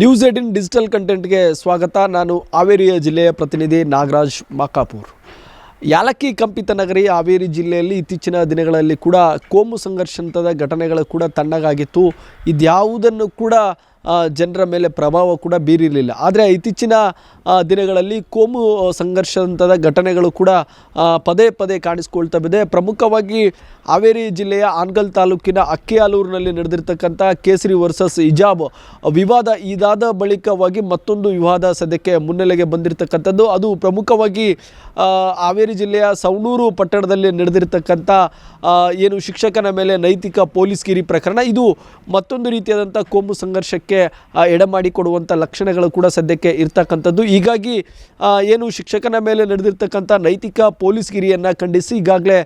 News eighteen digital ಕಂಟೆಂಟ್ಗೆ ಸ್ವಾಗತ. ನಾನು ಹಾವೇರಿಯ ಜಿಲ್ಲೆಯ ಪ್ರತಿನಿಧಿ ನಾಗರಾಜ್ ಮಾಕಾಪುರ್. ಯಾಲಕ್ಕಿ ಕಂಪಿತ ನಗರಿ ಹಾವೇರಿ ಜಿಲ್ಲೆಯಲ್ಲಿ ಇತ್ತೀಚಿನ ದಿನಗಳಲ್ಲಿ ಕೂಡ ಕೋಮು ಸಂಘರ್ಷಂತದ ಘಟನೆಗಳು ಕೂಡ ತಣ್ಣಗಾಗಿತ್ತು. ಇದ್ಯಾವುದನ್ನು ಕೂಡ ಜನರ ಮೇಲೆ ಪ್ರಭಾವ ಕೂಡ ಬೀರಿರಲಿಲ್ಲ. ಆದರೆ ಇತ್ತೀಚಿನ ದಿನಗಳಲ್ಲಿ ಕೋಮು ಸಂಘರ್ಷದಂಥದ ಘಟನೆಗಳು ಕೂಡ ಪದೇ ಪದೇ ಕಾಣಿಸ್ಕೊಳ್ತಾ ಇದೆ ಪ್ರಮುಖವಾಗಿ ಹಾವೇರಿ ಜಿಲ್ಲೆಯ ಆನ್ಗಲ್ ತಾಲೂಕಿನ ಅಕ್ಕಿಯಾಲೂರಿನಲ್ಲಿ ನಡೆದಿರ್ತಕ್ಕಂಥ ಕೇಸರಿ ವರ್ಸಸ್ ಹಿಜಾಬ್ ವಿವಾದ ಇದಾದ ಬಳಿಕವಾಗಿ ಮತ್ತೊಂದು ವಿವಾದ ಸದ್ಯಕ್ಕೆ ಮುನ್ನೆಲೆಗೆ ಬಂದಿರತಕ್ಕಂಥದ್ದು. ಅದು ಪ್ರಮುಖವಾಗಿ ಹಾವೇರಿ ಜಿಲ್ಲೆಯ ಸವಣೂರು ಪಟ್ಟಣದಲ್ಲಿ ನಡೆದಿರ್ತಕ್ಕಂಥ ಏನು ಶಿಕ್ಷಕನ ಮೇಲೆ ನೈತಿಕ ಪೊಲೀಸ್ ಗಿರಿ ಪ್ರಕರಣ. ಇದು ಮತ್ತೊಂದು ರೀತಿಯಾದಂಥ ಕೋಮು ಸಂಘರ್ಷಕ್ಕೆ ಆ, ಎಡೆಮಾಡಿಕೊಡುವಂಥ ಲಕ್ಷಣಗಳು ಕೂಡ ಸದ್ಯಕ್ಕೆ ಇರ್ತಕ್ಕಂಥದ್ದು. ಹೀಗಾಗಿ ಏನು ಶಿಕ್ಷಕನ ಮೇಲೆ ನಡೆದಿರ್ತಕ್ಕಂಥ ನೈತಿಕ ಪೊಲೀಸ್ಗಿರಿಯನ್ನು ಖಂಡಿಸಿ ಈಗಾಗಲೇ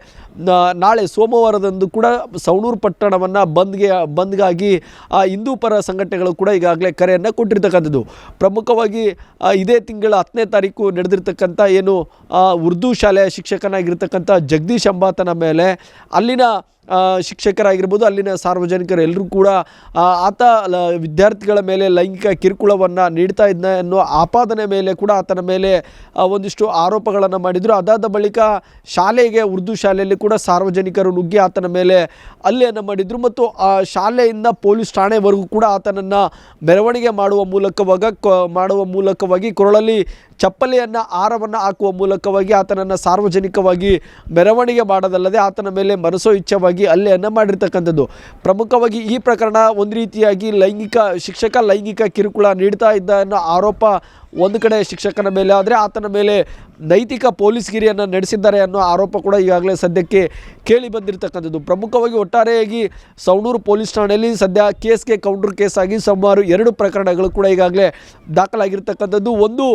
ನಾಳೆ ಸೋಮವಾರದಂದು ಕೂಡ ಸವಣೂರು ಪಟ್ಟಣವನ್ನು ಬಂದ್ಗೆ ಬಂದ್ಗಾಗಿ ಆ, ಹಿಂದೂ ಪರ ಸಂಘಟನೆಗಳು ಕೂಡ ಈಗಾಗಲೇ ಕರೆಯನ್ನು ಕೊಟ್ಟಿರ್ತಕ್ಕಂಥದ್ದು. ಪ್ರಮುಖವಾಗಿ ಇದೇ ತಿಂಗಳ ಹತ್ತನೇ ತಾರೀಕು ನಡೆದಿರ್ತಕ್ಕಂಥ ಏನು ಉರ್ದು ಶಾಲೆಯ ಶಿಕ್ಷಕನಾಗಿರ್ತಕ್ಕಂಥ ಜಗದೀಶ್ ಅಂಬಾತನ ಮೇಲೆ ಅಲ್ಲಿನ ಶಿಕ್ಷಕರಾಗಿರ್ಬೋದು, ಅಲ್ಲಿನ ಸಾರ್ವಜನಿಕರು ಎಲ್ಲರೂ ಕೂಡ ಆತ ವಿದ್ಯಾರ್ಥಿಗಳ ಮೇಲೆ ಲೈಂಗಿಕ ಕಿರುಕುಳವನ್ನು ನೀಡ್ತಾ ಇದ್ದ ಅನ್ನೋ ಆಪಾದನೆ ಮೇಲೆ ಕೂಡ ಆತನ ಮೇಲೆ ಒಂದಿಷ್ಟು ಆರೋಪಗಳನ್ನು ಮಾಡಿದರು. ಅದಾದ ಬಳಿಕ ಶಾಲೆಗೆ, ಉರ್ದು ಶಾಲೆಯಲ್ಲಿ ಕೂಡ ಸಾರ್ವಜನಿಕರು ನುಗ್ಗಿ ಆತನ ಮೇಲೆ ಹಲ್ಲೆಯನ್ನು ಮಾಡಿದರು ಮತ್ತು, ಆ, ಶಾಲೆಯಿಂದ ಪೊಲೀಸ್ ಠಾಣೆವರೆಗೂ ಕೂಡ ಆತನನ್ನು ಮೆರವಣಿಗೆ ಮಾಡುವ ಮೂಲಕವಾಗ ಮಾಡುವ ಮೂಲಕವಾಗಿ ಕೊರಳಲ್ಲಿ ಚಪ್ಪಲಿಯನ್ನು ಆರವನ್ನು ಹಾಕುವ ಮೂಲಕವಾಗಿ ಆತನನ್ನು ಸಾರ್ವಜನಿಕವಾಗಿ ಮೆರವಣಿಗೆ ಮಾಡೋದಲ್ಲದೆ ಆತನ ಮೇಲೆ ಮನಸೋ ಇಚ್ಛವಾಗಿ ಹಲ್ಲೆಯನ್ನು ಮಾಡಿರ್ತಕ್ಕಂಥದ್ದು. ಪ್ರಮುಖವಾಗಿ ಈ ಪ್ರಕರಣ ಒಂದು ರೀತಿಯಾಗಿ ಲೈಂಗಿಕ ಶಿಕ್ಷಕ ಲೈಂಗಿಕ ಕಿರುಕುಳ ನೀಡ್ತಾ ಇದ್ದ ಅನ್ನೋ ಆರೋಪ ಒಂದು ಕಡೆ ಶಿಕ್ಷಕನ ಮೇಲೆ ಆದರೆ ಆತನ ಮೇಲೆ ನೈತಿಕ ಪೊಲೀಸ್ಗಿರಿಯನ್ನು ನಡೆಸಿದ್ದಾರೆ ಅನ್ನೋ ಆರೋಪ ಕೂಡ ಈಗಾಗಲೇ ಸದ್ಯಕ್ಕೆ ಕೇಳಿ ಬಂದಿರತಕ್ಕಂಥದ್ದು. ಪ್ರಮುಖವಾಗಿ ಒಟ್ಟಾರೆಯಾಗಿ ಸೌಣೂರು ಪೊಲೀಸ್ ಠಾಣೆಯಲ್ಲಿ ಸದ್ಯ ಕೇಸ್ಗೆ ಕೌಂಟರ್ ಕೇಸ್ ಆಗಿ ಸುಮಾರು ಎರಡು ಪ್ರಕರಣಗಳು ಕೂಡ ಈಗಾಗಲೇ ದಾಖಲಾಗಿರ್ತಕ್ಕಂಥದ್ದು. ಒಂದು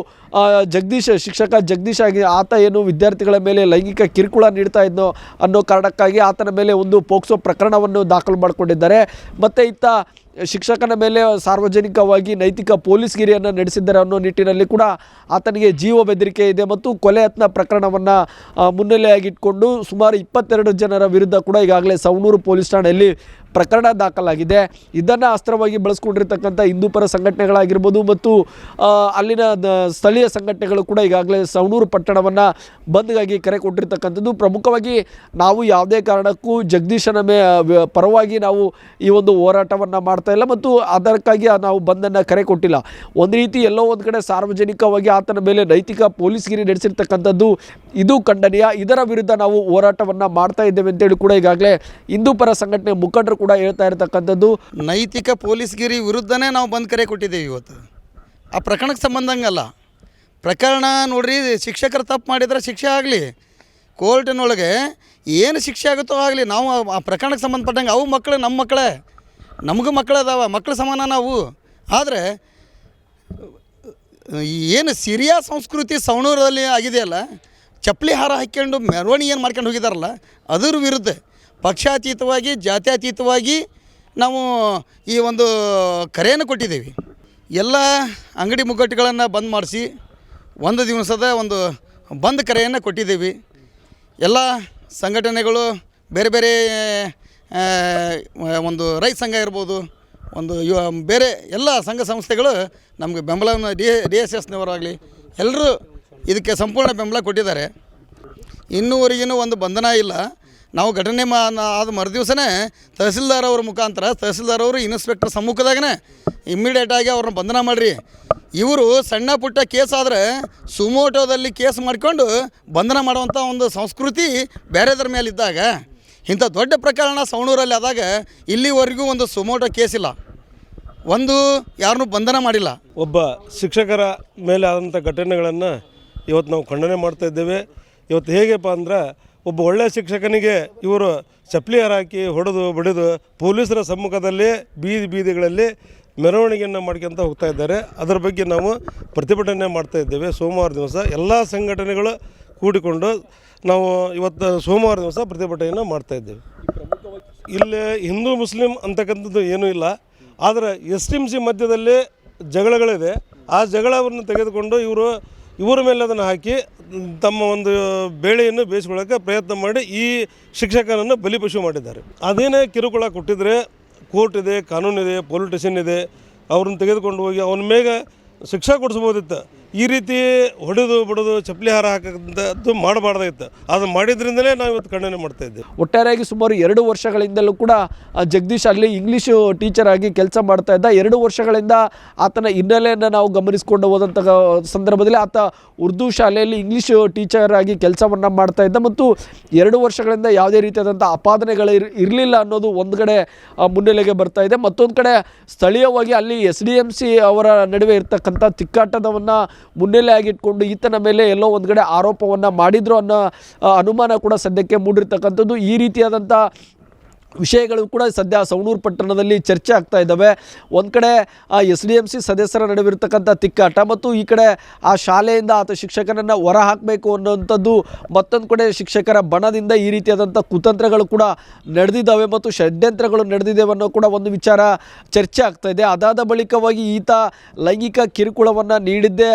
ಜಗದೀಶ್, ಶಿಕ್ಷಕ ಜಗದೀಶ್ ಆಗಿ ಆತ ಏನು ವಿದ್ಯಾರ್ಥಿಗಳ ಮೇಲೆ ಲೈಂಗಿಕ ಕಿರುಕುಳ ನೀಡ್ತಾ ಇದ್ನೋ ಅನ್ನೋ ಕಾರಣಕ್ಕಾಗಿ ಆತನ ಮೇಲೆ ಒಂದು ಪೋಕ್ಸೋ ಪ್ರಕರಣವನ್ನು ದಾಖಲು ಮಾಡಿಕೊಂಡಿದ್ದಾರೆ. ಮತ್ತು ಇತ್ತ ಶಿಕ್ಷಕನ ಮೇಲೆ ಸಾರ್ವಜನಿಕವಾಗಿ ನೈತಿಕ ಪೊಲೀಸ್ಗಿರಿಯನ್ನು ನಡೆಸಿದ್ದಾರೆ ಅನ್ನೋ ನಿಟ್ಟಿನಲ್ಲಿ ಕೂಡ ಆತನಿಗೆ ಜೀವ ಬೆದರಿಕೆ ಇದೆ ಮತ್ತು ಕೊಲೆ ಯತ್ನ ಪ್ರಕರಣವನ್ನು ಮುನ್ನೆಲೆಯಾಗಿಟ್ಕೊಂಡು ಸುಮಾರು ಇಪ್ಪತ್ತೆರಡು ಜನರ ವಿರುದ್ಧ ಕೂಡ ಈಗಾಗಲೇ ಸವಣೂರು ಪೊಲೀಸ್ ಠಾಣೆಯಲ್ಲಿ ಪ್ರಕರಣ ದಾಖಲಾಗಿದೆ. ಇದನ್ನು ಅಸ್ತ್ರವಾಗಿ ಬಳಸ್ಕೊಂಡಿರ್ತಕ್ಕಂಥ ಹಿಂದೂಪರ ಸಂಘಟನೆಗಳಾಗಿರ್ಬೋದು ಮತ್ತು ಅಲ್ಲಿನ ಸ್ಥಳೀಯ ಸಂಘಟನೆಗಳು ಕೂಡ ಈಗಾಗಲೇ ಸವಣೂರು ಪಟ್ಟಣವನ್ನು ಬಂದ್ಗಾಗಿ ಕರೆ ಕೊಟ್ಟಿರ್ತಕ್ಕಂಥದ್ದು. ಪ್ರಮುಖವಾಗಿ ನಾವು ಯಾವುದೇ ಕಾರಣಕ್ಕೂ ಜಗದೀಶನ ಮೇ ಪರವಾಗಿ ನಾವು ಈ ಒಂದು ಹೋರಾಟವನ್ನು ಮಾಡ್ತಾ ಇಲ್ಲ ಮತ್ತು ಅದಕ್ಕಾಗಿ ನಾವು ಬಂದನ್ನು ಕರೆ ಕೊಟ್ಟಿಲ್ಲ. ಒಂದು ರೀತಿ ಎಲ್ಲೋ ಒಂದು ಕಡೆ ಸಾರ್ವಜನಿಕವಾಗಿ ಆತನ ಮೇಲೆ ನೈತಿಕ ಪೊಲೀಸ್ಗಿರಿ ನಡೆಸಿರ್ತಕ್ಕಂಥದ್ದು ಇದು ಖಂಡನೀಯ. ಇದರ ವಿರುದ್ಧ ನಾವು ಹೋರಾಟವನ್ನು ಮಾಡ್ತಾ ಇದ್ದೇವೆ ಅಂತೇಳಿ ಕೂಡ ಈಗಾಗಲೇ ಹಿಂದೂ ಪರ ಸಂಘಟನೆ ಮುಖಂಡರು ಕೂಡ ಹೇಳ್ತಾ ಇರತಕ್ಕಂಥದ್ದು. ನೈತಿಕ ಪೊಲೀಸ್ಗಿರಿ ವಿರುದ್ಧನೇ ನಾವು ಬಂದ್ ಕರೆ ಕೊಟ್ಟಿದ್ದೇವೆ ಇವತ್ತು. ಆ ಪ್ರಕರಣಕ್ಕೆ ಸಂಬಂಧಂಗಲ್ಲ. ಪ್ರಕರಣ ನೋಡ್ರಿ, ಶಿಕ್ಷಕರು ತಪ್ಪು ಮಾಡಿದ್ರೆ ಶಿಕ್ಷೆ ಆಗಲಿ. ಕೋರ್ಟಿನೊಳಗೆ ಏನು ಶಿಕ್ಷೆ ಆಗುತ್ತೋ ಆಗಲಿ. ನಾವು ಆ- ಪ್ರಕರಣಕ್ಕೆ ಸಂಬಂಧಪಟ್ಟಂಗೆ ಅವು ಮಕ್ಕಳು ನಮ್ಮ ಮಕ್ಕಳೇ. ನಮಗೂ ಮಕ್ಕಳು ಅದಾವ, ಮಕ್ಕಳ ಸಮಾನ ನಾವು. ಆದರೆ ಏನು ಸಿರಿಯಾ ಸಂಸ್ಕೃತಿ ಸವಣೂರಲ್ಲಿ ಆಗಿದೆಯಲ್ಲ, ಚಪ್ಪಲಿ ಹಾರ ಹಾಕ್ಕೊಂಡು ಮೆರವಣಿಗೆ ಏನು ಮಾಡ್ಕೊಂಡು ಹೋಗಿದಾರಲ್ಲ, ಅದರ ವಿರುದ್ಧ. ಪಕ್ಷಾತೀತವಾಗಿ, ಜಾತ್ಯಾತೀತವಾಗಿ ನಾವು ಈ ಒಂದು ಕರೆಯನ್ನು ಕೊಟ್ಟಿದ್ದೀವಿ. ಎಲ್ಲ ಅಂಗಡಿ ಮುಗ್ಗಟ್ಟುಗಳನ್ನು ಬಂದ್ ಮಾಡಿಸಿ ಒಂದು ದಿವಸದ ಒಂದು ಬಂದ್ ಕರೆಯನ್ನು ಕೊಟ್ಟಿದ್ದೀವಿ. ಎಲ್ಲ ಸಂಘಟನೆಗಳು, ಬೇರೆ ಬೇರೆ ಒಂದು ರೈತ ಸಂಘ ಇರ್ಬೋದು, ಒಂದು ಯುವ, ಬೇರೆ ಎಲ್ಲ ಸಂಘ ಸಂಸ್ಥೆಗಳು ನಮಗೆ ಬೆಂಬಲವನ್ನು ಡಿ ಡಿ ಎಸ್ ಎಸ್ನವರಾಗಲಿ ಎಲ್ಲರೂ ಇದಕ್ಕೆ ಸಂಪೂರ್ಣ ಬೆಂಬಲ ಕೊಟ್ಟಿದ್ದಾರೆ. ಇನ್ನೂವರೆಗಿನೂ ಒಂದು ಬಂಧನ ಇಲ್ಲ. ನಾವು ಘಟನೆ ಮಾ ಆದ ಮರುದಿವಸನೇ ತಹಸೀಲ್ದಾರ್ ಅವ್ರ ಮುಖಾಂತರ ತಹಸೀಲ್ದಾರ್ ಅವರು ಇನ್ಸ್ಪೆಕ್ಟರ್ ಸಮ್ಮುಖದಾಗನೇ ಇಮ್ಮಿಡಿಯೇಟಾಗಿ ಅವ್ರನ್ನ ಬಂಧನ ಮಾಡಿರಿ. ಇವರು ಸಣ್ಣ ಪುಟ್ಟ ಕೇಸ್ ಆದರೆ ಸುಮೋಟೋದಲ್ಲಿ ಕೇಸ್ ಮಾಡಿಕೊಂಡು ಬಂಧನ ಮಾಡುವಂಥ ಒಂದು ಸಂಸ್ಕೃತಿ ಬೇರೆದ್ರ ಮೇಲೆ ಇದ್ದಾಗ ಇಂಥ ದೊಡ್ಡ ಪ್ರಕರಣ ಸವಣೂರಲ್ಲಿ ಆದಾಗ ಇಲ್ಲಿವರೆಗೂ ಒಂದು ಸುಮೋಟೋ ಕೇಸ್ ಇಲ್ಲ. ಒಂದು ಯಾರನ್ನೂ ಬಂಧನ ಮಾಡಿಲ್ಲ. ಒಬ್ಬ ಶಿಕ್ಷಕರ ಮೇಲೆ ಆದಂಥ ಘಟನೆಗಳನ್ನು ಇವತ್ತು ನಾವು ಖಂಡನೆ ಮಾಡ್ತಾ ಇದ್ದೇವೆ. ಇವತ್ತು ಹೇಗೆಪ್ಪ ಅಂದ್ರೆ ಒಬ್ಬ ಒಳ್ಳೆಯ ಶಿಕ್ಷಕನಿಗೆ ಇವರು ಚಪ್ಪಲಿ ಹಾರ ಹಾಕಿ ಹೊಡೆದು ಬಡಿದು ಪೊಲೀಸರ ಸಮ್ಮುಖದಲ್ಲಿ ಬೀದಿ ಬೀದಿಗಳಲ್ಲಿ ಮೆರವಣಿಗೆಯನ್ನು ಮಾಡ್ಕೊಂತ ಹೋಗ್ತಾ ಇದ್ದಾರೆ. ಅದರ ಬಗ್ಗೆ ನಾವು ಪ್ರತಿಭಟನೆ ಮಾಡ್ತಾ ಇದ್ದೇವೆ. ಸೋಮವಾರ ದಿವಸ ಎಲ್ಲ ಸಂಘಟನೆಗಳು ಕೂಡಿಕೊಂಡು ನಾವು ಇವತ್ತು ಸೋಮವಾರ ದಿವಸ ಪ್ರತಿಭಟನೆಯನ್ನು ಮಾಡ್ತಾ ಇದ್ದೇವೆ. ಇಲ್ಲಿ ಹಿಂದೂ, ಮುಸ್ಲಿಂ ಅಂತಕ್ಕಂಥದ್ದು ಏನೂ ಇಲ್ಲ. ಆದರೆ ಎಸ್ ಟಿ ಸಿ ಮಧ್ಯದಲ್ಲಿ ಜಗಳಗಳಿದೆ. ಆ ಜಗಳವನ್ನು ತೆಗೆದುಕೊಂಡು ಇವರು ಇವರ ಮೇಲೆ ಅದನ್ನು ಹಾಕಿ, ತಮ್ಮ ಒಂದು ಬೇಳೆಯನ್ನು ಬೇಯಿಸ್ಕೊಳ್ಳೋಕ್ಕೆ ಪ್ರಯತ್ನ ಮಾಡಿ ಈ ಶಿಕ್ಷಕನನ್ನು ಬಲಿಪಶು ಮಾಡಿದ್ದಾರೆ. ಅದೇನೇ ಕಿರುಕುಳ ಕೊಟ್ಟಿದ್ರೆ ಕೋರ್ಟ್ ಇದೆ, ಕಾನೂನಿದೆ ಪೊಲಿಟಿಷನ್ ಇದೆ, ಅವ್ರನ್ನ ತೆಗೆದುಕೊಂಡು ಹೋಗಿ ಅವನ ಮೇಲೆ ಶಿಕ್ಷೆ ಕೊಡಿಸ್ಬೋದಿತ್ತು ಈ ರೀತಿ ಹೊಡೆದು ಬಡದು ಚಪ್ಪಲಿ ಹಾರ ಹಾಕಂಥದ್ದು ಮಾಡಬಾರ್ದಾಗಿತ್ತು. ಅದು ಮಾಡಿದ್ರಿಂದಲೇ ನಾವು ಇವತ್ತು ಖಂಡನೆ ಮಾಡ್ತಾ ಇದ್ದೇವೆ. ಒಟ್ಟಾರೆಯಾಗಿ ಸುಮಾರು ಎರಡು ವರ್ಷಗಳಿಂದಲೂ ಕೂಡ ಜಗದೀಶ್ ಅಲ್ಲಿ ಇಂಗ್ಲೀಷು ಟೀಚರ್ ಆಗಿ ಕೆಲಸ ಮಾಡ್ತಾ ಇದ್ದ ಎರಡು ವರ್ಷಗಳಿಂದ ಆತನ ಹಿನ್ನೆಲೆಯನ್ನು ನಾವು ಗಮನಿಸಿಕೊಂಡು ಹೋದಂಥ ಸಂದರ್ಭದಲ್ಲಿ ಆತ ಉರ್ದು ಶಾಲೆಯಲ್ಲಿ ಇಂಗ್ಲೀಷ್ ಟೀಚರ್ ಆಗಿ ಕೆಲಸವನ್ನು ಮಾಡ್ತಾ ಇದ್ದ. ಮತ್ತು ಎರಡು ವರ್ಷಗಳಿಂದ ಯಾವುದೇ ರೀತಿಯಾದಂಥ ಅಪಾದನೆಗಳು ಇರ್, ಇರಲಿಲ್ಲ ಅನ್ನೋದು ಒಂದು ಕಡೆ ಮುನ್ನೆಲೆಗೆ ಬರ್ತಾ ಇದೆ. ಮತ್ತೊಂದು ಕಡೆ ಸ್ಥಳೀಯವಾಗಿ ಅಲ್ಲಿ ಎಸ್ ಅವರ ನಡುವೆ ಇರ್ತಕ್ಕಂಥ ತಿಕ್ಕಾಟದವನ್ನು ಮುನ್ನೆಲೆಯಾಗಿಟ್ಕೊಂಡು ಈತನ ಮೇಲೆ ಎಲ್ಲೋ ಒಂದು ಕಡೆ ಆರೋಪವನ್ನು ಮಾಡಿದ್ರು ಅನ್ನೋ ಅನುಮಾನ ಕೂಡ ಸದ್ಯಕ್ಕೆ ಮೂಡಿರ್ತಕ್ಕಂಥದ್ದು. ಈ ರೀತಿಯಾದಂಥ ವಿಷಯಗಳು ಕೂಡ ಸದ್ಯ ಸವಣೂರು ಪಟ್ಟಣದಲ್ಲಿ ಚರ್ಚೆ ಆಗ್ತಾ ಇದ್ದಾವೆ. ಒಂದು ಕಡೆ ಎಸ್ ಡಿ ಎಂ ಸಿ ಸದಸ್ಯರ ನಡುವಿರ್ತಕ್ಕಂಥ ತಿಕ್ಕಾಟ ಮತ್ತು ಈ ಕಡೆ, ಆ, ಶಾಲೆಯಿಂದ ಆತ ಶಿಕ್ಷಕನನ್ನು ಹೊರ ಹಾಕಬೇಕು ಅನ್ನೋಂಥದ್ದು ಮತ್ತೊಂದು ಕಡೆ ಶಿಕ್ಷಕರ ಬಣದಿಂದ ಈ ರೀತಿಯಾದಂಥ ಕುತಂತ್ರಗಳು ಕೂಡ ನಡೆದಿದ್ದಾವೆ ಮತ್ತು ಷಡ್ಯಂತ್ರಗಳು ನಡೆದಿದ್ದಾವೆ ಅನ್ನೋ ಕೂಡ ಒಂದು ವಿಚಾರ ಚರ್ಚೆ ಆಗ್ತಾ ಇದೆ. ಅದಾದ ಬಳಿಕವಾಗಿ ಈತ ಲೈಂಗಿಕ ಕಿರುಕುಳವನ್ನು ನೀಡಿದ್ದೇ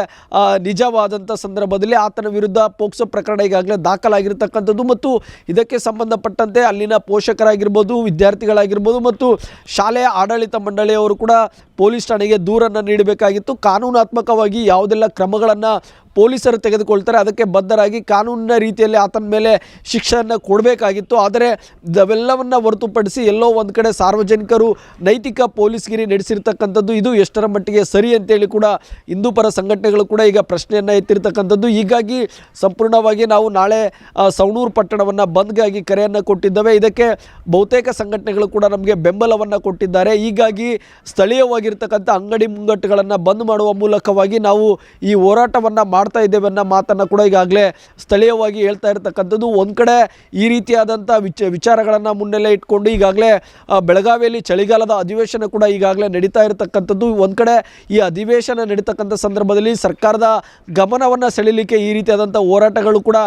ನಿಜವಾದಂಥ ಸಂದರ್ಭದಲ್ಲಿ ಆತನ ವಿರುದ್ಧ ಪೋಕ್ಸೋ ಪ್ರಕರಣ ಈಗಾಗಲೇ ದಾಖಲಾಗಿರ್ತಕ್ಕಂಥದ್ದು ಮತ್ತು ಇದಕ್ಕೆ ಸಂಬಂಧಪಟ್ಟಂತೆ ಅಲ್ಲಿನ ಪೋಷಕರಾಗಿರ್ಬೋದು ವಿದ್ಯಾರ್ಥಿಗಳಾಗಿರ್ಬೋದು ಮತ್ತು ಶಾಲೆಯ ಆಡಳಿತ ಮಂಡಳಿಯವರು ಕೂಡ ಪೊಲೀಸ್ ಠಾಣೆಗೆ ದೂರನ್ನು ನೀಡಬೇಕಾಗಿತ್ತು. ಕಾನೂನಾತ್ಮಕವಾಗಿ ಯಾವುದೆಲ್ಲ ಕ್ರಮಗಳನ್ನು ಪೊಲೀಸರು ತೆಗೆದುಕೊಳ್ತಾರೆ. ಅದಕ್ಕೆ ಬದ್ಧರಾಗಿ ಕಾನೂನಿನ ರೀತಿಯಲ್ಲಿ ಆತನ ಮೇಲೆ ಶಿಕ್ಷೆಯನ್ನು ಕೊಡಬೇಕಾಗಿತ್ತು. ಆದರೆ ಇವೆಲ್ಲವನ್ನು ಹೊರತುಪಡಿಸಿ ಎಲ್ಲೋ ಒಂದು ಕಡೆ ಸಾರ್ವಜನಿಕರು ನೈತಿಕ ಪೊಲೀಸ್ಗಿರಿ ನಡೆಸಿರ್ತಕ್ಕಂಥದ್ದು ಇದು ಎಷ್ಟರ ಮಟ್ಟಿಗೆ ಸರಿ ಅಂತೇಳಿ ಕೂಡ ಹಿಂದೂ ಪರ ಸಂಘಟನೆಗಳು ಕೂಡ ಈಗ ಪ್ರಶ್ನೆಯನ್ನು ಎತ್ತಿರ್ತಕ್ಕಂಥದ್ದು. ಹೀಗಾಗಿ ಸಂಪೂರ್ಣವಾಗಿ ನಾವು ನಾಳೆ ಸವಣೂರು ಪಟ್ಟಣವನ್ನು ಬಂದ್ಗಾಗಿ ಕರೆಯನ್ನು ಕೊಟ್ಟಿದ್ದೇವೆ. ಇದಕ್ಕೆ ಬಹುತೇಕ ಸಂಘಟನೆಗಳು ಕೂಡ ನಮಗೆ ಬೆಂಬಲವನ್ನು ಕೊಟ್ಟಿದ್ದಾರೆ. ಹೀಗಾಗಿ ಸ್ಥಳೀಯವಾಗಿರ್ತಕ್ಕಂಥ ಅಂಗಡಿ ಮುಂಗಟ್ಟುಗಳನ್ನು ಬಂದ್ ಮಾಡುವ ಮೂಲಕವಾಗಿ ನಾವು ಈ ಹೋರಾಟವನ್ನು ಮಾಡ್ತಾ ಇದ್ದೇವೆ ಅನ್ನೋ ಮಾತನ್ನು ಕೂಡ ಈಗಾಗಲೇ ಸ್ಥಳೀಯವಾಗಿ ಹೇಳ್ತಾ ಇರ್ತಕ್ಕಂಥದ್ದು. ಒಂದು ಕಡೆ ಈ ರೀತಿಯಾದಂಥ ವಿಚ, ವಿಚಾರಗಳನ್ನು ಮುನ್ನೆಲೆ ಇಟ್ಕೊಂಡು ಈಗಾಗಲೇ ಬೆಳಗಾವಿಯಲ್ಲಿ ಚಳಿಗಾಲದ ಅಧಿವೇಶನ ಕೂಡ ಈಗಾಗಲೇ ನಡೀತಾ ಇರತಕ್ಕಂಥದ್ದು. ಒಂದು ಕಡೆ ಈ ಅಧಿವೇಶನ ನಡೀತಕ್ಕಂಥ ಸಂದರ್ಭದಲ್ಲಿ ಸರ್ಕಾರದ ಗಮನವನ್ನು ಸೆಳೀಲಿಕ್ಕೆ ಈ ರೀತಿಯಾದಂಥ ಹೋರಾಟಗಳು ಕೂಡ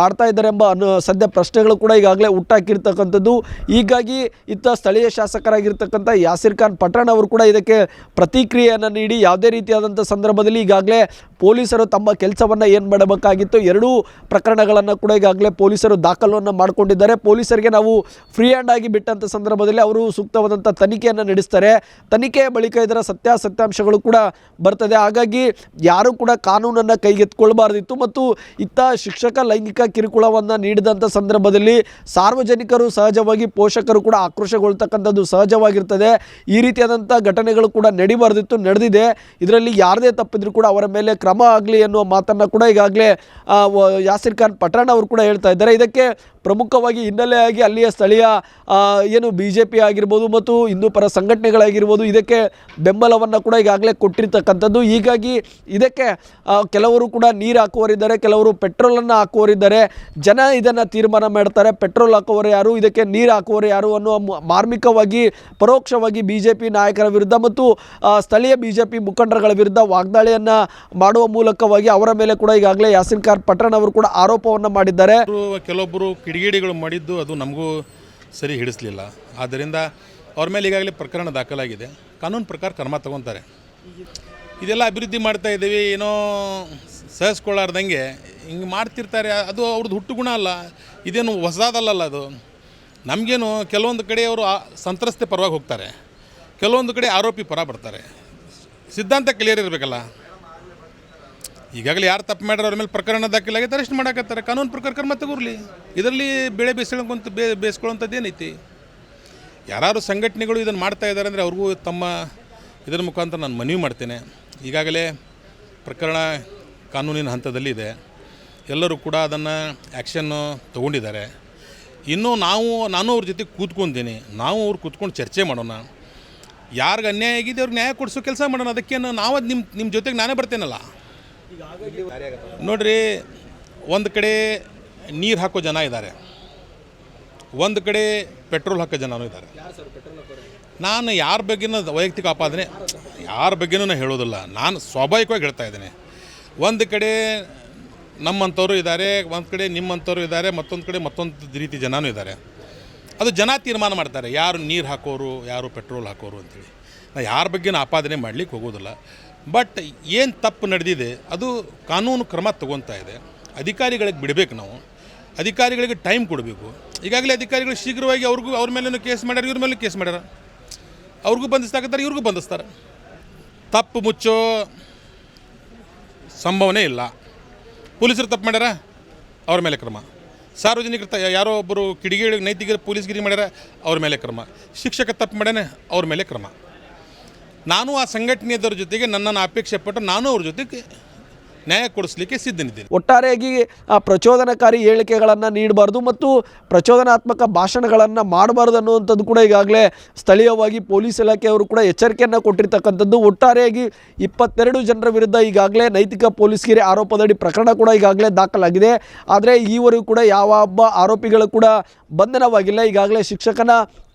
ಮಾಡ್ತಾ ಇದ್ದಾರೆ ಎಂಬ ಅನು, ಸದ್ಯ ಪ್ರಶ್ನೆಗಳು ಕೂಡ ಈಗಾಗಲೇ ಹುಟ್ಟಾಕಿರ್ತಕ್ಕಂಥದ್ದು. ಹೀಗಾಗಿ ಇತ್ತ ಸ್ಥಳೀಯ ಶಾಸಕರಾಗಿರ್ತಕ್ಕಂಥ ಯಾಸಿರ್ ಖಾನ್ ಪಠಾಣ್ ಅವರು ಕೂಡ ಇದಕ್ಕೆ ಪ್ರತಿಕ್ರಿಯೆಯನ್ನು ನೀಡಿ, ಯಾವುದೇ ರೀತಿಯಾದಂಥ ಸಂದರ್ಭದಲ್ಲಿ ಈಗಾಗಲೇ ಪೊಲೀಸರು ತಮ್ಮ ಕೆಲಸವನ್ನು ಏನು ಮಾಡಬೇಕಾಗಿತ್ತು? ಎರಡೂ ಪ್ರಕರಣಗಳನ್ನು ಕೂಡ ಈಗಾಗಲೇ ಪೊಲೀಸರು ದಾಖಲನ್ನು ಮಾಡಿಕೊಂಡಿದ್ದಾರೆ. ಪೊಲೀಸರಿಗೆ ನಾವು ಫ್ರೀ ಹ್ಯಾಂಡ್ ಆಗಿ ಬಿಟ್ಟಂಥ ಸಂದರ್ಭದಲ್ಲಿ ಅವರು ಸೂಕ್ತವಾದಂಥ ತನಿಖೆಯನ್ನು ನಡೆಸ್ತಾರೆ. ತನಿಖೆಯ ಬಳಿಕ ಇದರ ಸತ್ಯಾಸತ್ಯಾಂಶಗಳು ಕೂಡ ಬರ್ತದೆ. ಹಾಗಾಗಿ ಯಾರೂ ಕೂಡ ಕಾನೂನನ್ನು ಕೈಗೆತ್ಕೊಳ್ಬಾರ್ದಿತ್ತು ಮತ್ತು ಇತ್ತ ಶಿಕ್ಷಕ ಲೈಂಗಿಕ ಕಿರುಕುಳವನ್ನು ನೀಡಿದಂಥ ಸಂದರ್ಭದಲ್ಲಿ ಸಾರ್ವಜನಿಕರು ಸಹಜವಾಗಿ ಪೋಷಕರು ಕೂಡ ಆಕ್ರೋಶಗೊಳ್ತಕ್ಕಂಥದ್ದು ಸಹಜವಾಗಿರ್ತದೆ. ಈ ರೀತಿಯಾದಂಥ ಘಟನೆಗಳು ಕೂಡ ನಡಿಬಾರ್ದಿತ್ತು, ನಡೆದಿದೆ. ಇದರಲ್ಲಿ ಯಾರದೇ ತಪ್ಪಿದ್ರು ಕೂಡ ಅವರ ಮೇಲೆ ಕ್ರಮ ಆಗಲಿ ಅನ್ನುವ ಮಾತನ್ನು ಕೂಡ ಈಗಾಗಲೇ ಯಾಸಿರ್ ಖಾನ್ ಪಠಾಣ್ ಅವರು ಕೂಡ ಹೇಳ್ತಾ ಇದ್ದಾರೆ. ಇದಕ್ಕೆ ಪ್ರಮುಖವಾಗಿ ಹಿನ್ನೆಲೆಯಾಗಿ ಅಲ್ಲಿಯ ಸ್ಥಳೀಯ ಏನು ಬಿ ಜೆ ಪಿ ಆಗಿರ್ಬೋದು ಮತ್ತು ಹಿಂದೂ ಪರ ಸಂಘಟನೆಗಳಾಗಿರ್ಬೋದು ಇದಕ್ಕೆ ಬೆಂಬಲವನ್ನು ಕೂಡ ಈಗಾಗಲೇ ಕೊಟ್ಟಿರ್ತಕ್ಕಂಥದ್ದು. ಹೀಗಾಗಿ ಇದಕ್ಕೆ ಕೆಲವರು ಕೂಡ ನೀರು ಹಾಕುವರಿದ್ದಾರೆ ಕೆಲವರು ಪೆಟ್ರೋಲನ್ನು ಹಾಕುವರಿದ್ದಾರೆ ಜನ ಇದನ್ನು ತೀರ್ಮಾನ ಮಾಡ್ತಾರೆ. ಪೆಟ್ರೋಲ್ ಹಾಕುವವರು ಯಾರು, ಇದಕ್ಕೆ ನೀರು ಹಾಕುವವರು ಯಾರು ಅನ್ನುವ ಮಾರ್ಮಿಕವಾಗಿ, ಪರೋಕ್ಷವಾಗಿ ಬಿ ಜೆ ನಾಯಕರ ವಿರುದ್ಧ ಮತ್ತು ಸ್ಥಳೀಯ ಬಿ ಜೆ ಮುಖಂಡರುಗಳ ವಿರುದ್ಧ ವಾಗ್ದಾಳಿಯನ್ನು ಮಾಡುವ ಮೂಲಕವಾಗಿ ಅವರ ಮೇಲೆ ಕೂಡ ಈಗಾಗಲೇ ಯಾಸಿನ್ ಖಾನ್ ಪಠಾಣ್ ಅವರು ಕೂಡ ಆರೋಪವನ್ನು ಮಾಡಿದ್ದಾರೆ. ಅವರು ಕೆಲವೊಬ್ಬರು ಕಿಡಿಗೇಡಿಗಳು ಮಾಡಿದ್ದು ಅದು ನಮಗೂ ಸರಿ ಹಿಡಿಸ್ಲಿಲ್ಲ. ಆದ್ದರಿಂದ ಅವ್ರ ಮೇಲೆ ಈಗಾಗಲೇ ಪ್ರಕರಣ ದಾಖಲಾಗಿದೆ. ಕಾನೂನು ಪ್ರಕಾರ ಕ್ರಮ ತಗೊತಾರೆ. ಇದೆಲ್ಲ ಅಭಿವೃದ್ಧಿ ಮಾಡ್ತಾ ಇದ್ದೀವಿ, ಏನೋ ಸಹಿಸ್ಕೊಳ್ಳಾರ್ದಂಗೆ ಹಿಂಗೆ ಮಾಡ್ತಿರ್ತಾರೆ, ಅದು ಅವ್ರದ್ದು ಹುಟ್ಟು ಗುಣ ಅಲ್ಲ. ಇದೇನು ಹೊಸದಲ್ಲಲ್ಲ ಅದು. ನಮಗೇನು ಕೆಲವೊಂದು ಕಡೆ ಅವರು ಸಂತ್ರಸ್ತೆ ಪರವಾಗಿ ಹೋಗ್ತಾರೆ. ಕೆಲವೊಂದು ಕಡೆ ಆರೋಪಿ ಪರ ಬರ್ತಾರೆ. ಸಿದ್ಧಾಂತ ಕ್ಲಿಯರ್ ಇರಬೇಕಲ್ಲ. ಈಗಾಗಲೇ ಯಾರು ತಪ್ಪು ಮಾಡ್ಯಾರ ಅವ್ರ ಮೇಲೆ ಪ್ರಕರಣ ದಾಖಲಾಗೈತೆ ಅರೆಸ್ಟ್ ಮಾಡಕತ್ತಾರೆ. ಕಾನೂನು ಪ್ರಕಾರ ಕ್ರಮ ತಗೋರ್ಲಿ. ಇದರಲ್ಲಿ ಬೆಳೆ ಬೇಯಿಸ್ಕೊಂತ ಬೇ ಬೇಯಿಸ್ಕೊಳ್ಳೋಂಥದ್ದು ಏನೈತಿ? ಯಾರು ಸಂಘಟನೆಗಳು ಇದನ್ನು ಮಾಡ್ತಾ ಇದ್ದಾರೆ ಅಂದರೆ ಅವ್ರಿಗೂ ತಮ್ಮ ಇದರ ಮುಖಾಂತರ ನಾನು ಮನವಿ ಮಾಡ್ತೇನೆ. ಈಗಾಗಲೇ ಪ್ರಕರಣ ಕಾನೂನಿನ ಹಂತದಲ್ಲಿ ಇದೆ. ಎಲ್ಲರೂ ಕೂಡ ಅದನ್ನು ಆ್ಯಕ್ಷನ್ನು ತೊಗೊಂಡಿದ್ದಾರೆ. ಇನ್ನೂ ನಾವು, ನಾನು ಅವ್ರ ಜೊತೆ ಕೂತ್ಕೊಂತೀನಿ. ನಾವು ಅವ್ರು ಕೂತ್ಕೊಂಡು ಚರ್ಚೆ ಮಾಡೋಣ. ಯಾರಿಗೆ ಅನ್ಯಾಯ ಆಗಿದೆ, ಅವ್ರಿಗೆ ನ್ಯಾಯ ಕೊಡಿಸೋ ಕೆಲಸ ಮಾಡೋಣ. ಅದಕ್ಕೇನು ನಾವು ಅದು ನಿಮ್ಮ ನಿಮ್ಮ ಜೊತೆಗೆ ನಾನೇ ಬರ್ತೇನಲ್ಲ? ನೋಡ್ರಿ, ಒಂದು ಕಡೆ ನೀರು ಹಾಕೋ ಜನ ಇದ್ದಾರೆ ಒಂದು ಕಡೆ ಪೆಟ್ರೋಲ್ ಹಾಕೋ ಜನನೂ ಇದ್ದಾರೆ ನಾನು ಯಾರ ಬಗ್ಗೆನೂ ವೈಯಕ್ತಿಕ ಆಪಾದನೆ, ಯಾರ ಬಗ್ಗೆನೂ ನಾನು ಹೇಳೋದಿಲ್ಲ. ನಾನು ಸ್ವಾಭಾವಿಕವಾಗಿ ಹೇಳ್ತಾ ಇದ್ದೇನೆ. ಒಂದು ಕಡೆ ನಮ್ಮಂಥವ್ರು ಇದ್ದಾರೆ ಒಂದು ಕಡೆ ನಿಮ್ಮಂಥವ್ರು ಇದ್ದಾರೆ ಮತ್ತೊಂದು ಕಡೆ ಮತ್ತೊಂದು ರೀತಿ ಜನನೂ ಇದ್ದಾರೆ ಅದು ಜನ ತೀರ್ಮಾನ ಮಾಡ್ತಾರೆ, ಯಾರು ನೀರು ಹಾಕೋರು, ಯಾರು ಪೆಟ್ರೋಲ್ ಹಾಕೋರು ಅಂತೇಳಿ. ನಾನು ಯಾರ ಬಗ್ಗೆನೂ ಆಪಾದನೆ ಮಾಡಲಿಕ್ಕೆ ಹೋಗೋದಿಲ್ಲ. ಬಟ್ ಏನು ತಪ್ಪು ನಡೆದಿದೆ, ಅದು ಕಾನೂನು ಕ್ರಮ ತಗೊತಾ ಇದೆ. ಅಧಿಕಾರಿಗಳಿಗೆ ಬಿಡಬೇಕು ನಾವು. ಅಧಿಕಾರಿಗಳಿಗೆ ಟೈಮ್ ಕೊಡಬೇಕು. ಈಗಾಗಲೇ ಅಧಿಕಾರಿಗಳು ಶೀಘ್ರವಾಗಿ ಅವ್ರಿಗೂ ಅವ್ರ ಮೇಲೂ ಕೇಸ್ ಮಾಡ್ಯಾರ, ಇವ್ರ ಮೇಲೂ ಕೇಸ್ ಮಾಡ್ಯಾರ. ಅವ್ರಿಗೂ ಬಂಧಿಸ್ತಾಕತ್ತಾರೆ ಇವ್ರಿಗೂ ಬಂಧಿಸ್ತಾರೆ. ತಪ್ಪು ಮುಚ್ಚೋ ಸಂಭವನೆ ಇಲ್ಲ. ಪೊಲೀಸರು ತಪ್ಪು ಮಾಡ್ಯಾರ, ಅವ್ರ ಮೇಲೆ ಕ್ರಮ. ಸಾರ್ವಜನಿಕರು ತ, ಯಾರೋ ಒಬ್ಬರು ಕಿಡಿಗೇಡಿ ನೈತಿಕ ಪೊಲೀಸ್ಗಿರಿ ಮಾಡ್ಯಾರ, ಅವ್ರ ಮೇಲೆ ಕ್ರಮ. ಶಿಕ್ಷಕ ತಪ್ಪು ಮಾಡ್ಯಾನೆ, ಅವ್ರ ಮೇಲೆ ಕ್ರಮ. ನಾನು ಆ ಸಂಘಟನೆಯದವ್ರ ಜೊತೆಗೆ ನನ್ನನ್ನು ಅಪೇಕ್ಷೆ ಪಟ್ಟು ನಾನು ಅವ್ರ ಜೊತೆಗೆ ನ್ಯಾಯ ಕೊಡಿಸ್ಲಿಕ್ಕೆ ಸಿದ್ಧನಿದ್ದೇನೆ. ಒಟ್ಟಾರೆಯಾಗಿ, ಆ, ಪ್ರಚೋದನಕಾರಿ ಹೇಳಿಕೆಗಳನ್ನು ನೀಡಬಾರ್ದು ಮತ್ತು ಪ್ರಚೋದನಾತ್ಮಕ ಭಾಷಣಗಳನ್ನು ಮಾಡಬಾರ್ದು ಅನ್ನುವಂಥದ್ದು ಕೂಡ ಈಗಾಗಲೇ ಸ್ಥಳೀಯವಾಗಿ ಪೊಲೀಸ್ ಇಲಾಖೆಯವರು ಕೂಡ ಎಚ್ಚರಿಕೆಯನ್ನು ಕೊಟ್ಟಿರ್ತಕ್ಕಂಥದ್ದು. ಒಟ್ಟಾರೆಯಾಗಿ ಇಪ್ಪತ್ತೆರಡು ಜನರ ವಿರುದ್ಧ ಈಗಾಗಲೇ ನೈತಿಕ ಪೊಲೀಸ್ಗಿರಿ ಆರೋಪದಡಿ ಪ್ರಕರಣ ಕೂಡ ಈಗಾಗಲೇ ದಾಖಲಾಗಿದೆ. ಆದರೆ ಈವರೆಗೂ ಕೂಡ ಯಾವ ಒಬ್ಬ ಆರೋಪಿಗಳು ಕೂಡ ಬಂಧನವಾಗಿಲ್ಲ. ಈಗಾಗಲೇ ಶಿಕ್ಷಕನ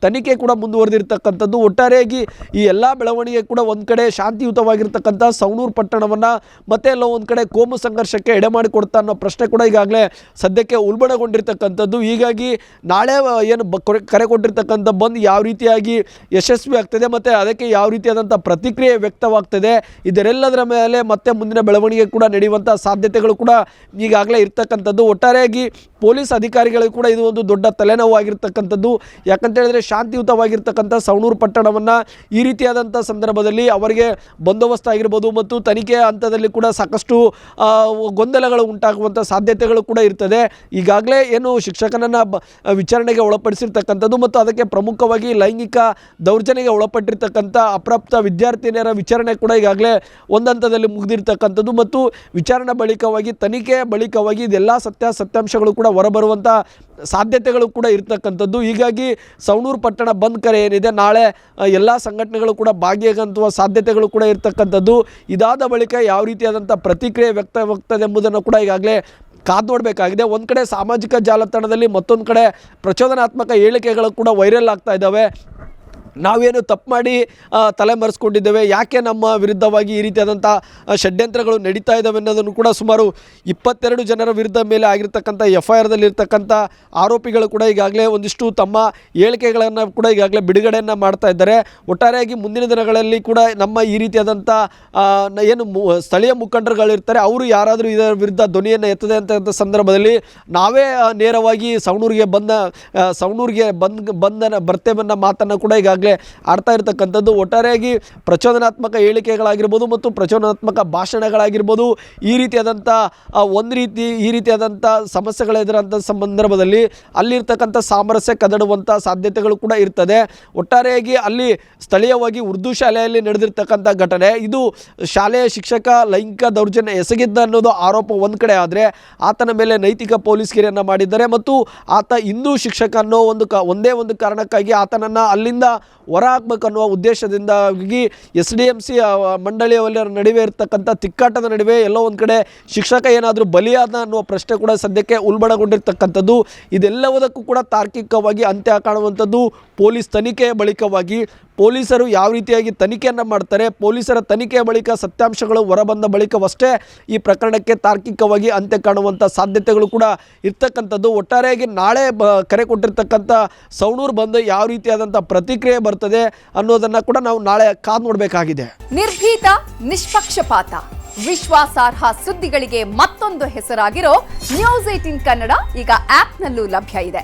ತನಿಖೆ ಕೂಡ ಮುಂದುವರೆದಿರ್ತಕ್ಕಂಥದ್ದು. ಒಟ್ಟಾರೆಯಾಗಿ ಈ ಎಲ್ಲ ಬೆಳವಣಿಗೆ ಕೂಡ ಒಂದು ಕಡೆ ಶಾಂತಿಯುತವಾಗಿರ್ತಕ್ಕಂಥ ಸವಣೂರು ಪಟ್ಟಣವನ್ನು ಮತ್ತೆ ಎಲ್ಲ ಒಂದು ಕಡೆ ಕೋಮು ಸಂಘರ್ಷಕ್ಕೆ ಎಡೆ ಮಾಡಿಕೊಡ್ತಾ ಅನ್ನೋ ಪ್ರಶ್ನೆ ಕೂಡ ಈಗಾಗಲೇ ಸದ್ಯಕ್ಕೆ ಉಲ್ಬಣಗೊಂಡಿರ್ತಕ್ಕಂಥದ್ದು. ಹೀಗಾಗಿ ನಾಳೆ ಏನು ಕರೆ ಕೊಟ್ಟಿರ್ತಕ್ಕಂಥ ಬಂದ್ ಯಾವ ರೀತಿಯಾಗಿ ಯಶಸ್ವಿ ಆಗ್ತದೆ ಮತ್ತು ಅದಕ್ಕೆ ಯಾವ ರೀತಿಯಾದಂಥ ಪ್ರತಿಕ್ರಿಯೆ ವ್ಯಕ್ತವಾಗ್ತದೆ, ಇದರೆಲ್ಲದರ ಮೇಲೆ ಮತ್ತೆ ಮುಂದಿನ ಬೆಳವಣಿಗೆ ಕೂಡ ನಡೆಯುವಂಥ ಸಾಧ್ಯತೆಗಳು ಕೂಡ ಈಗಾಗಲೇ ಇರ್ತಕ್ಕಂಥದ್ದು. ಒಟ್ಟಾರೆಯಾಗಿ ಪೊಲೀಸ್ ಅಧಿಕಾರಿಗಳು ಕೂಡ ಇದು ಒಂದು ದೊಡ್ಡ ತಲೆನೋವಾಗಿರ್ತಕ್ಕಂಥದ್ದು. ಯಾಕಂತ ಹೇಳಿದ್ರೆ ಶಾಂತಿಯುತವಾಗಿರ್ತಕ್ಕಂಥ ಸವಣೂರು ಪಟ್ಟಣವನ್ನು ಈ ರೀತಿಯಾದಂಥ ಸಂದರ್ಭದಲ್ಲಿ ಅವರಿಗೆ ಬಂದೋಬಸ್ತ್ ಆಗಿರ್ಬೋದು ಮತ್ತು ತನಿಖೆ ಹಂತದಲ್ಲಿ ಕೂಡ ಸಾಕಷ್ಟು ಗೊಂದಲಗಳು ಉಂಟಾಗುವಂಥ ಸಾಧ್ಯತೆಗಳು ಕೂಡ ಇರ್ತದೆ. ಈಗಾಗಲೇ ಏನು ಶಿಕ್ಷಕನನ್ನು ವಿಚಾರಣೆಗೆ ಒಳಪಡಿಸಿರ್ತಕ್ಕಂಥದ್ದು ಮತ್ತು ಅದಕ್ಕೆ ಪ್ರಮುಖವಾಗಿ ಲೈಂಗಿಕ ದೌರ್ಜನ್ಯಗೆ ಒಳಪಟ್ಟಿರ್ತಕ್ಕಂಥ ಅಪ್ರಾಪ್ತ ವಿದ್ಯಾರ್ಥಿನಿಯರ ವಿಚಾರಣೆ ಕೂಡ ಈಗಾಗಲೇ ಒಂದು ಹಂತದಲ್ಲಿ ಮುಗಿದಿರ್ತಕ್ಕಂಥದ್ದು ಮತ್ತು ವಿಚಾರಣೆ ಬಳಿಕವಾಗಿ, ತನಿಖೆ ಬಳಿಕವಾಗಿ ಇದೆಲ್ಲ ಸತ್ಯಾಸತ್ಯಾಂಶಗಳು ಕೂಡ ಹೊರಬರುವಂಥ ಸಾಧ್ಯತೆಗಳು ಕೂಡ ಇರ್ತಕ್ಕಂಥದ್ದು. ಹೀಗಾಗಿ ಸವಣೂರು ಪಟ್ಟಣ ಬಂದ್ ಕರೆ ಏನಿದೆ, ನಾಳೆ ಎಲ್ಲ ಸಂಘಟನೆಗಳು ಕೂಡ ಭಾಗಿಯಾಗುವ ಸಾಧ್ಯತೆಗಳು ಕೂಡ ಇರ್ತಕ್ಕಂಥದ್ದು. ಇದಾದ ಬಳಿಕ ಯಾವ ರೀತಿಯಾದಂಥ ಪ್ರತಿಕ್ರಿಯೆ ವ್ಯಕ್ತವಾಗ್ತದೆ ಎಂಬುದನ್ನು ಕೂಡ ಈಗಾಗಲೇ ಕಾದು ನೋಡಬೇಕಾಗಿದೆ. ಒಂದು ಕಡೆ ಸಾಮಾಜಿಕ ಜಾಲತಾಣದಲ್ಲಿ ಮತ್ತೊಂದು ಕಡೆ ಪ್ರಚೋದನಾತ್ಮಕ ಹೇಳಿಕೆಗಳು ಕೂಡ ವೈರಲ್ ಆಗ್ತಾ ಇದ್ದಾವೆ. ನಾವೇನು ತಪ್ಪು ಮಾಡಿ ತಲೆ ತಲೆಮರೆಸ್ಕೊಂಡಿದ್ದೇವೆ. ಯಾಕೆ ನಮ್ಮ ವಿರುದ್ಧವಾಗಿ ಈ ರೀತಿಯಾದಂಥ ಷಡ್ಯಂತ್ರಗಳು ನಡೀತಾ ಇದ್ದಾವೆ ಅನ್ನೋದನ್ನು ಕೂಡ ಸುಮಾರು ಇಪ್ಪತ್ತೆರಡು ಜನರ ವಿರುದ್ಧ ಮೇಲೆ ಆಗಿರ್ತಕ್ಕಂಥ ಎಫ್ ಐ ಆರ್ದಲ್ಲಿರ್ತಕ್ಕಂಥ ಆರೋಪಿಗಳು ಕೂಡ ಈಗಾಗಲೇ ಒಂದಿಷ್ಟು ತಮ್ಮ ಹೇಳಿಕೆಗಳನ್ನು ಕೂಡ ಈಗಾಗಲೇ ಬಿಡುಗಡೆಯನ್ನು ಮಾಡ್ತಾ ಇದ್ದಾರೆ. ಒಟ್ಟಾರೆಯಾಗಿ ಮುಂದಿನ ದಿನಗಳಲ್ಲಿ ಕೂಡ ನಮ್ಮ ಈ ರೀತಿಯಾದಂಥ ಏನು ಸ್ಥಳೀಯ ಮುಖಂಡರುಗಳಿರ್ತಾರೆ ಅವರು ಯಾರಾದರೂ ಇದರ ವಿರುದ್ಧ ಧ್ವನಿಯನ್ನು ಎತ್ತದೆ ಅಂತ ಸಂದರ್ಭದಲ್ಲಿ ನಾವೇ ನೇರವಾಗಿ ಸವಣೂರಿಗೆ ಬಂದ ಸವಣೂರಿಗೆ ಬಂದ್ ಬರ್ತೇವೆ ಬರ್ತೇವನ್ನ ಮಾತನ್ನು ಕೂಡ ಈಗಾಗಲೇ ಆಡ್ತಾ ಇರತಕ್ಕಂಥದ್ದು ಒಟ್ಟಾರೆಯಾಗಿ ಪ್ರಚೋದನಾತ್ಮಕ ಹೇಳಿಕೆಗಳಾಗಿರ್ಬೋದು ಮತ್ತು ಪ್ರಚೋದನಾತ್ಮಕ ಭಾಷಣಗಳಾಗಿರ್ಬೋದು. ಈ ರೀತಿಯಾದಂಥ ಒಂದು ರೀತಿ, ಈ ರೀತಿಯಾದಂಥ ಸಮಸ್ಯೆಗಳೆದುರಂಥ ಸಂದರ್ಭದಲ್ಲಿ ಅಲ್ಲಿರ್ತಕ್ಕಂಥ ಸಾಮರಸ್ಯ ಕದಡುವಂಥ ಸಾಧ್ಯತೆಗಳು ಕೂಡ ಇರ್ತದೆ. ಒಟ್ಟಾರೆಯಾಗಿ ಅಲ್ಲಿ ಸ್ಥಳೀಯವಾಗಿ ಉರ್ದು ಶಾಲೆಯಲ್ಲಿ ನಡೆದಿರ್ತಕ್ಕಂಥ ಘಟನೆ, ಇದು ಶಾಲೆಯ ಶಿಕ್ಷಕ ಲೈಂಗಿಕ ದೌರ್ಜನ್ಯ ಎಸಗಿದ್ದ ಅನ್ನೋದು ಆರೋಪ ಒಂದು ಕಡೆ ಆದರೆ, ಆತನ ಮೇಲೆ ನೈತಿಕ ಪೊಲೀಸ್ ಕಿರಿಯನ್ನು ಮಾಡಿದ್ದಾರೆ ಮತ್ತು ಆತ ಹಿಂದೂ ಶಿಕ್ಷಕ ಅನ್ನೋ ಒಂದು ಕ, ಒಂದೇ ಒಂದು ಕಾರಣಕ್ಕಾಗಿ ಆತನನ್ನು ಅಲ್ಲಿಂದ ಹೊರ ಹಾಕ್ಬೇಕನ್ನುವ ಉದ್ದೇಶದಿಂದಾಗಿ ಎಸ್ ಡಿ ಎಂ ಸಿ ಮಂಡಳಿಯವರ ನಡುವೆ ಇರತಕ್ಕಂಥ ತಿಕ್ಕಾಟದ ನಡುವೆ ಎಲ್ಲೋ ಒಂದು ಕಡೆ ಶಿಕ್ಷಕ ಏನಾದರೂ ಬಲಿಯಾದ ಅನ್ನುವ ಪ್ರಶ್ನೆ ಕೂಡ ಸದ್ಯಕ್ಕೆ ಉಲ್ಬಣಗೊಂಡಿರ್ತಕ್ಕಂಥದ್ದು. ಇದೆಲ್ಲವುದಕ್ಕೂ ಕೂಡ ತಾರ್ಕಿಕವಾಗಿ ಅಂತ್ಯ ಕಾಣುವಂಥದ್ದು ಪೊಲೀಸ್ ತನಿಖೆಯ ಬಳಿಕವಾಗಿ ಪೊಲೀಸರು ಯಾವ ರೀತಿಯಾಗಿ ತನಿಖೆಯನ್ನು ಮಾಡ್ತಾರೆ, ಪೊಲೀಸರ ತನಿಖೆಯ ಬಳಿಕ ಸತ್ಯಾಂಶಗಳು ಹೊರಬಂದ ಬಳಿಕವಷ್ಟೇ ಈ ಪ್ರಕರಣಕ್ಕೆ ತಾರ್ಕಿಕವಾಗಿ ಅಂತ್ಯ ಕಾಣುವಂಥ ಸಾಧ್ಯತೆಗಳು ಕೂಡ ಇರ್ತಕ್ಕಂಥದ್ದು. ಒಟ್ಟಾರೆಯಾಗಿ ನಾಳೆ ಬ, ಕರೆ ಕೊಟ್ಟಿರ್ತಕ್ಕಂಥ ಸೌಣೂರು ಬಂದು ಯಾವ ರೀತಿಯಾದಂಥ ಪ್ರತಿಕ್ರಿಯೆ ಬರ್ತದೆ ಅನ್ನೋದನ್ನು ಕೂಡ ನಾವು ನಾಳೆ ಕಾದು ನೋಡಬೇಕಾಗಿದೆ. ನಿರ್ಭೀತ, ನಿಷ್ಪಕ್ಷಪಾತ, ವಿಶ್ವಾಸಾರ್ಹ ಸುದ್ದಿಗಳಿಗೆ ಮತ್ತೊಂದು ಹೆಸರಾಗಿರೋ ನ್ಯೂಸ್ ಏಟಿನ್ ಕನ್ನಡ ಈಗ ಆಪ್ನಲ್ಲೂ ಲಭ್ಯ ಇದೆ.